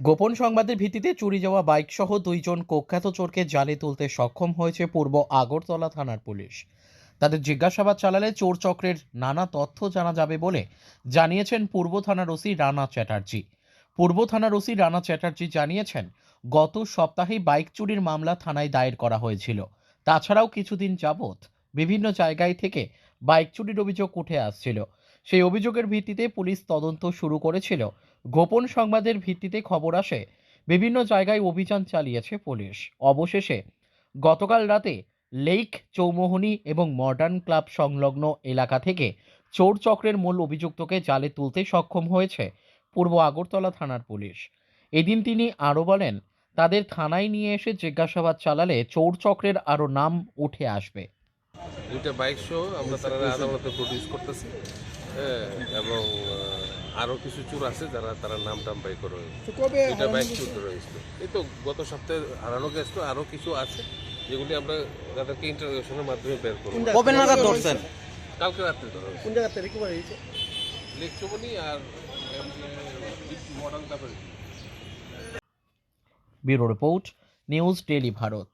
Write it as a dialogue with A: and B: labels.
A: গোপন সংবাদের ভিত্তিতে চুরি যাওয়া বাইক সহ দুইজন কুখ্যাত চোরকে জালে তুলতে সক্ষম হয়েছে পূর্ব আগরতলা থানার পুলিশ। তাদের জিজ্ঞাসাবাদ চালালে চোর চক্রের নানা তথ্য জানা যাবে বলে জানিয়েছেন পূর্ব থানার ওসি রানা চ্যাটার্জি। পূর্ব থানার ওসি রানা চ্যাটার্জি জানিয়েছেন, গত সপ্তাহে বাইক চুরির মামলা থানায় দায়ের করা হয়েছিল। তাছাড়াও কিছুদিন যাবৎ বিভিন্ন জায়গায় থেকে বাইক চুরির অভিযোগ উঠে আসছিল। সেই অভিযোগের ভিত্তিতে পুলিশ তদন্ত শুরু করেছিল। গোপন সংবাদের ভিত্তিতে খবর আসে, বিভিন্ন জায়গায় অভিযান চালিয়েছে পুলিশ। অবশেষে গতকাল রাতে লেক চৌমোহনী এবং মডার্ন ক্লাব সংলগ্ন এলাকা থেকে চোর চক্রের মূল অভিযুক্তকে জালে তুলতে সক্ষম হয়েছে পূর্ব আগরতলা থানার পুলিশ। এদিন তিনি আরও বলেন, তাদের থানায় নিয়ে এসে জিজ্ঞাসাবাদ চালালে চোর চক্রের আরও নাম উঠে আসবে।
B: দুইটা বাইক সহ আমরা তারা আদালতে প্রডিউস করতেছি। হ্যাঁ, এবং আহ, আরও কিছু চোর আছে যারা তারা নাম টাম বাই করে দুইটা বাইক চুর রয়েছিল এই তো গত সপ্তাহে হারানো গেছিল আরও কিছু আছে যেগুলি আমরা তাদেরকে ইন্টারোগেশনের মাধ্যমে বের করব।
C: কবে নাগাদ ধরছেন?
B: কালকে রাত্রে ধরা হয়েছে।
C: কোন জায়গা থেকে রিকভারি হয়েছে?
B: লেক চৌবনি আর modern
A: bureau report news daily Bharat.